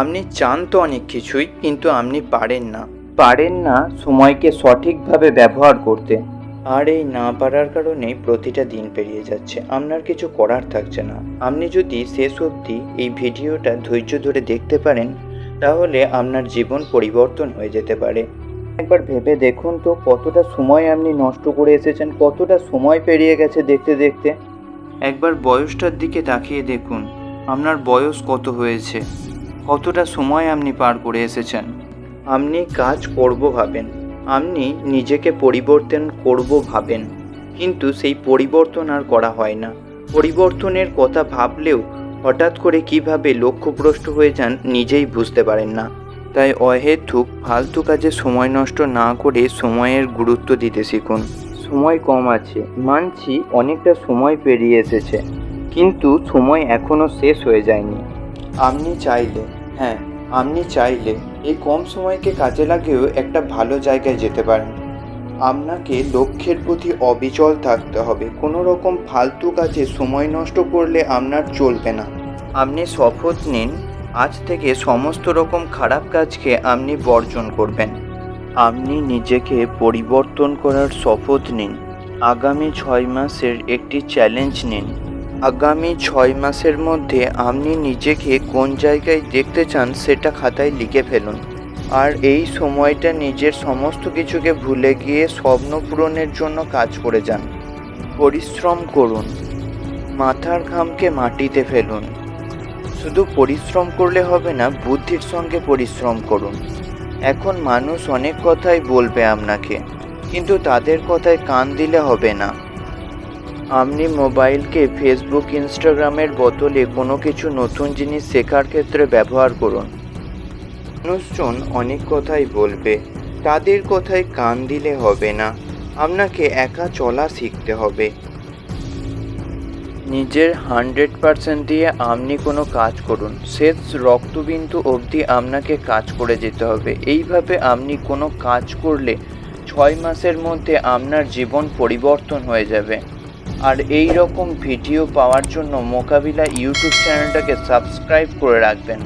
আপনি চান তো অনেক কিছুই, কিন্তু আপনি পারেন না। পারেন না সময়কে সঠিকভাবে ব্যবহার করতে। আর এই না পারার কারণেই প্রতিটা দিন পেরিয়ে যাচ্ছে। আপনার কিছু করার থাকছে না। আপনি যদি শেষ অবধি এই ভিডিওটা ধৈর্য ধরে দেখতে পারেন, তাহলে আপনার জীবন পরিবর্তন হয়ে যেতে পারে। একবার ভেবে দেখুন তো কতটা সময় আপনি নষ্ট করে এসেছেন, কতটা সময় পেরিয়ে গেছে দেখতে দেখতে। একবার বয়সটার দিকে তাকিয়ে দেখুন, আপনার বয়স কত হয়েছে। কতটা সময় আপনি পার করে এসেছেন? আপনি কাজ করব ভাবেন আপনি নিজেকে পরিবর্তন করব ভাবেন কিন্তু সেই পরিবর্তন আর করা হয় না। পরিবর্তনের কথা ভাবলেও হঠাৎ করে কীভাবে লক্ষ্যভ্রষ্ট হয়ে যান নিজেই বুঝতে পারেন না। তাই অহেতুক ফালতু কাজে সময় নষ্ট না করে সময়ের গুরুত্ব দিতে শিখুন। সময় কম আছে মানছি অনেকটা সময় পেরিয়ে এসেছে কিন্তু সময় এখনও শেষ হয়ে যায়নি। আপনি চাইলে হ্যাঁ আপনি চাইলে এই কম সময়কে কাজে লাগিয়েও একটা ভালো জায়গায় যেতে পারেন। আপনাকে লক্ষ্যের প্রতি অবিচল থাকতে হবে। কোনো রকম ফালতু কাজে সময় নষ্ট করলে আপনার চলবে না। আপনি শপথ নিন, আজ থেকে সমস্ত রকম খারাপ কাজকে আপনি বর্জন করবেন। আপনি নিজেকে পরিবর্তন করার শপথ নিন। আগামী ছয় মাসের একটি চ্যালেঞ্জ নিন। আগামী ছয় মাসের মধ্যে আপনি নিজেকে কোন জায়গায় দেখতে চান সেটা খাতায় লিখে ফেলুন। আর এই সময়টা নিজের সমস্ত কিছুকে ভুলে গিয়ে স্বপ্ন পূরণের জন্য কাজ করে যান। পরিশ্রম করুন। মাথার ঘামকে মাটিতে ফেলুন। শুধু পরিশ্রম করলে হবে না, বুদ্ধির সঙ্গে পরিশ্রম করুন। এখন মানুষ অনেক কথাই বলবে আপনাকে, কিন্তু তাদের কথায় কান দিলে হবে না। আপনি মোবাইলকে ফেসবুক ইনস্টাগ্রামের বদলে কোনো কিছু নতুন জিনিস শেখার ক্ষেত্রে ব্যবহার করুন। মানুষজন অনেক কথাই বলবে, তাদের কথায় কান দিলে হবে না, আপনাকে একা চলা শিখতে হবে। নিজের হান্ড্রেড পার্সেন্ট দিয়ে আপনি কোনো কাজ করুন, শেষ রক্তবিন্দু অবধি আপনাকে কাজ করে যেতে হবে। এইভাবে আপনি কোনো কাজ করলে ছয় মাসের মধ্যে আপনার জীবন পরিবর্তন হয়ে যাবে। আর এই রকম ভিডিও পাওয়ার জন্য মোকাবিলা ইউটিউব চ্যানেলটাকে সাবস্ক্রাইব করে রাখবেন।